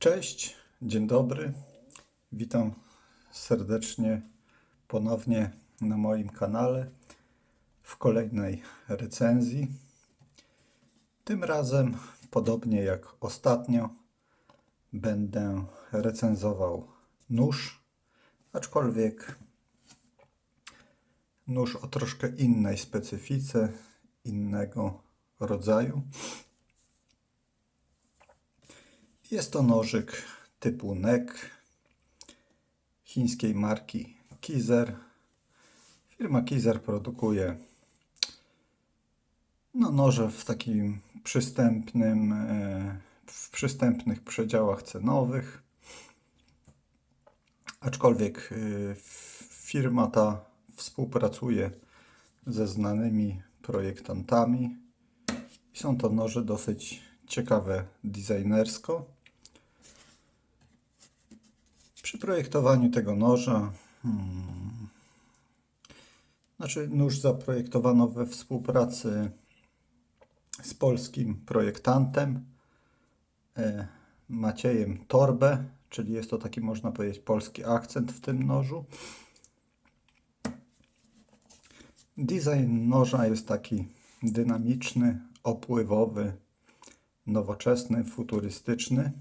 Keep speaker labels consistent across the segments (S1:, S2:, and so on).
S1: Cześć, dzień dobry. Witam serdecznie ponownie na moim kanale w kolejnej recenzji. Tym razem, podobnie jak ostatnio, będę recenzował nóż, aczkolwiek nóż o troszkę innej specyfice, innego rodzaju. Jest to nożyk typu NEC chińskiej marki Kizer. Firma Kizer produkuje no, noże w takim przystępnym, e, w przystępnych przedziałach cenowych. Aczkolwiek e, firma ta współpracuje ze znanymi projektantami. Są to noże dosyć ciekawe designersko. Przy projektowaniu tego noża, hmm, znaczy nóż zaprojektowano we współpracy z polskim projektantem e, Maciejem Torbę, czyli jest to taki można powiedzieć polski akcent w tym nożu. Design noża jest taki dynamiczny, opływowy, nowoczesny, futurystyczny.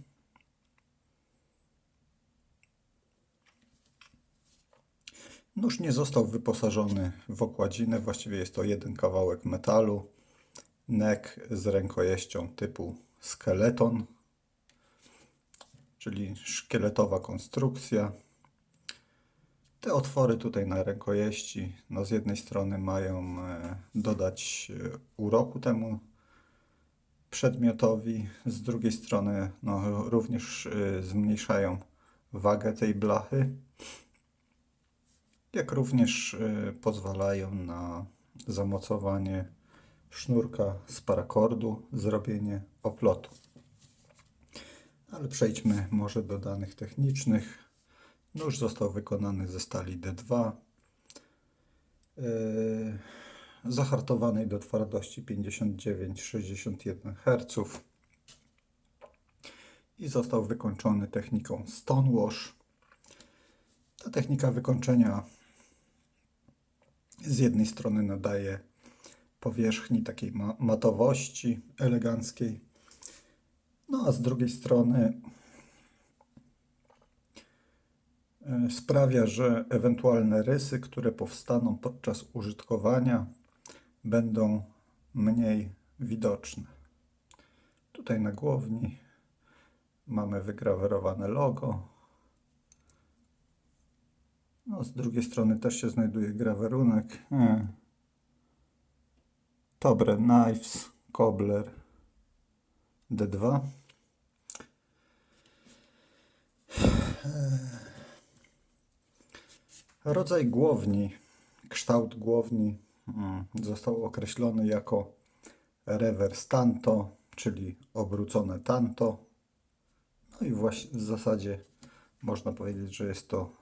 S1: Nóż nie został wyposażony w okładzinę, właściwie jest to jeden kawałek metalu, nek z rękojeścią typu skeleton, czyli szkieletowa konstrukcja. Te otwory tutaj na rękojeści, no z jednej strony mają e, dodać e, uroku temu przedmiotowi, z drugiej strony no, również e, zmniejszają wagę tej blachy, jak również pozwalają na zamocowanie sznurka z parakordu, zrobienie oplotu. Ale przejdźmy może do danych technicznych. Nóż został wykonany ze stali D2, yy, zahartowanej do twardości 59-61 Hz i został wykończony techniką Stonewash. Ta technika wykończenia z jednej strony nadaje powierzchni takiej ma matowości eleganckiej, no a z drugiej strony e, sprawia, że ewentualne rysy, które powstaną podczas użytkowania, będą mniej widoczne. Tutaj na głowni mamy wygrawerowane logo. No, z drugiej strony też się znajduje grawerunek. Hmm. Dobre Knives Cobbler D2. Rodzaj głowni, kształt głowni mm, został określony jako reverse tanto, czyli obrócone tanto. No i właśnie w zasadzie można powiedzieć, że jest to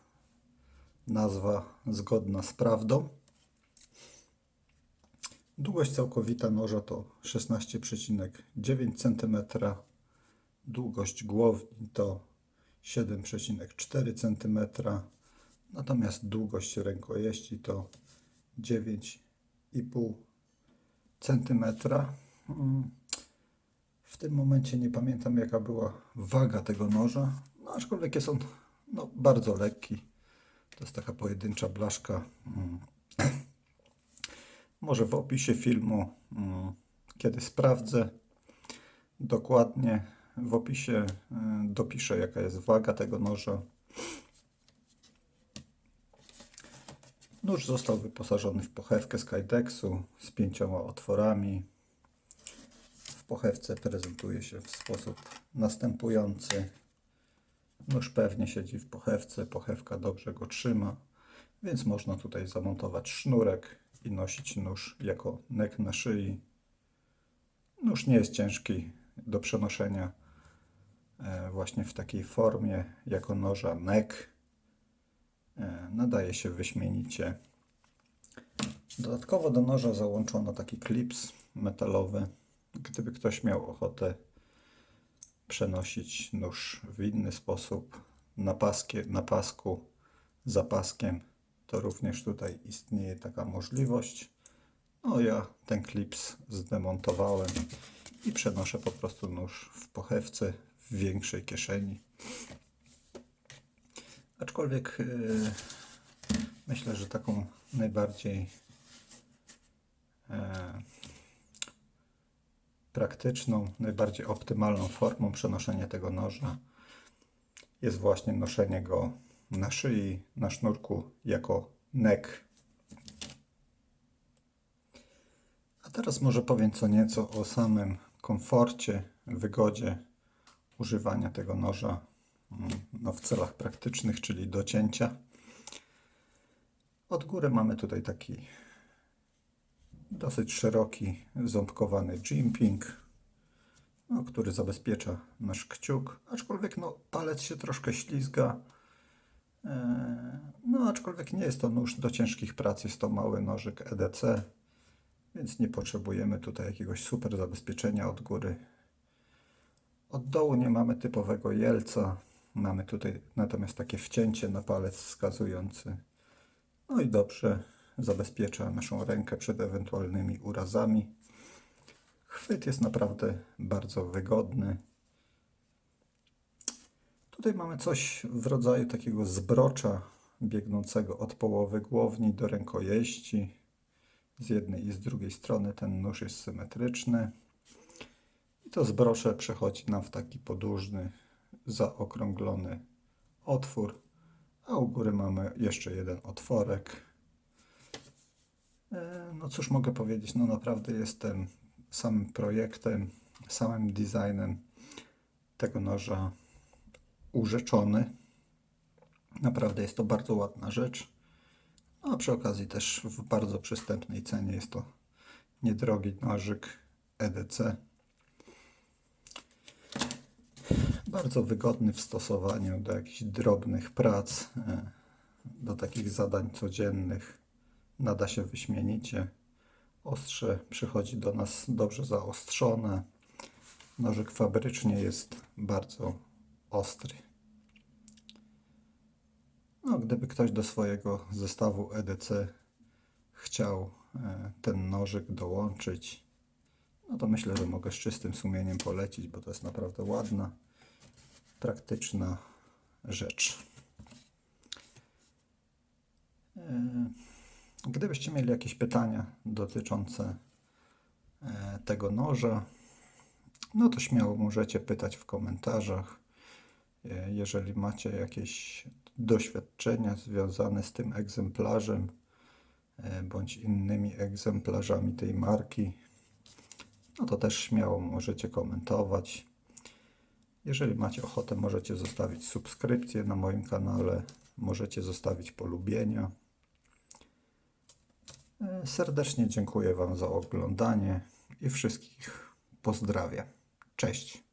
S1: nazwa zgodna z prawdą. Długość całkowita noża to 16,9 cm. Długość głowni to 7,4 cm. Natomiast długość rękojeści to 9,5 cm. W tym momencie nie pamiętam jaka była waga tego noża, no, aczkolwiek jest on no, bardzo lekki. To jest taka pojedyncza blaszka. Mm. Może w opisie filmu, mm, kiedy sprawdzę dokładnie, w opisie y, dopiszę jaka jest waga tego noża. Nóż został wyposażony w pochewkę Skydexu z pięcioma otworami. W pochewce prezentuje się w sposób następujący. Nóż pewnie siedzi w pochewce, pochewka dobrze go trzyma, więc można tutaj zamontować sznurek i nosić nóż jako nek na szyi. Nóż nie jest ciężki do przenoszenia e, właśnie w takiej formie jako noża nek. E, nadaje się wyśmienicie. Dodatkowo do noża załączono taki klips metalowy. Gdyby ktoś miał ochotę przenosić nóż w inny sposób na, paskie, na pasku za paskiem, to również tutaj istnieje taka możliwość. No ja ten klips zdemontowałem i przenoszę po prostu nóż w pochewce w większej kieszeni. Aczkolwiek yy, myślę, że taką najbardziej e, praktyczną, najbardziej optymalną formą przenoszenia tego noża jest właśnie noszenie go na szyi, na sznurku jako nek. A teraz może powiem co nieco o samym komforcie, wygodzie używania tego noża mm, no, w celach praktycznych, czyli do cięcia. Od góry mamy tutaj taki dosyć szeroki, ząbkowany jimping, no, który zabezpiecza nasz kciuk, aczkolwiek no, palec się troszkę ślizga. E, No, aczkolwiek nie jest to nóż do ciężkich prac, jest to mały nożyk EDC, więc nie potrzebujemy tutaj jakiegoś super zabezpieczenia od góry. Od dołu nie mamy typowego jelca, mamy tutaj natomiast takie wcięcie na palec wskazujący. No i dobrze zabezpiecza naszą rękę przed ewentualnymi urazami. Chwyt jest naprawdę bardzo wygodny. Tutaj mamy coś w rodzaju takiego zbrocza biegnącego od połowy głowni do rękojeści. Z jednej i z drugiej strony ten nóż jest symetryczny. I to zbrocze przechodzi nam w taki podłużny, zaokrąglony otwór, a u góry mamy jeszcze jeden otworek. E, No cóż mogę powiedzieć, no naprawdę jestem samym projektem, samym designem tego noża urzeczony. Naprawdę jest to bardzo ładna rzecz. No, a przy okazji też w bardzo przystępnej cenie jest to niedrogi nożyk EDC. Bardzo wygodny w stosowaniu do jakichś drobnych prac, e, do takich zadań codziennych. Nada się wyśmienicie. Ostrze przychodzi do nas dobrze zaostrzone. Nożyk fabrycznie jest bardzo ostry. No, gdyby ktoś do swojego zestawu EDC chciał e, ten nożyk dołączyć, no to myślę, że mogę z czystym sumieniem polecić, bo to jest naprawdę ładna, praktyczna rzecz. Gdybyście mieli jakieś pytania dotyczące e, tego noża, no to śmiało możecie pytać w komentarzach. E, Jeżeli macie jakieś doświadczenia związane z tym egzemplarzem e, bądź innymi egzemplarzami tej marki, no to też śmiało możecie komentować. Jeżeli macie ochotę, możecie zostawić subskrypcję na moim kanale, możecie zostawić polubienia. Serdecznie dziękuję Wam za oglądanie i wszystkich pozdrawiam. Cześć.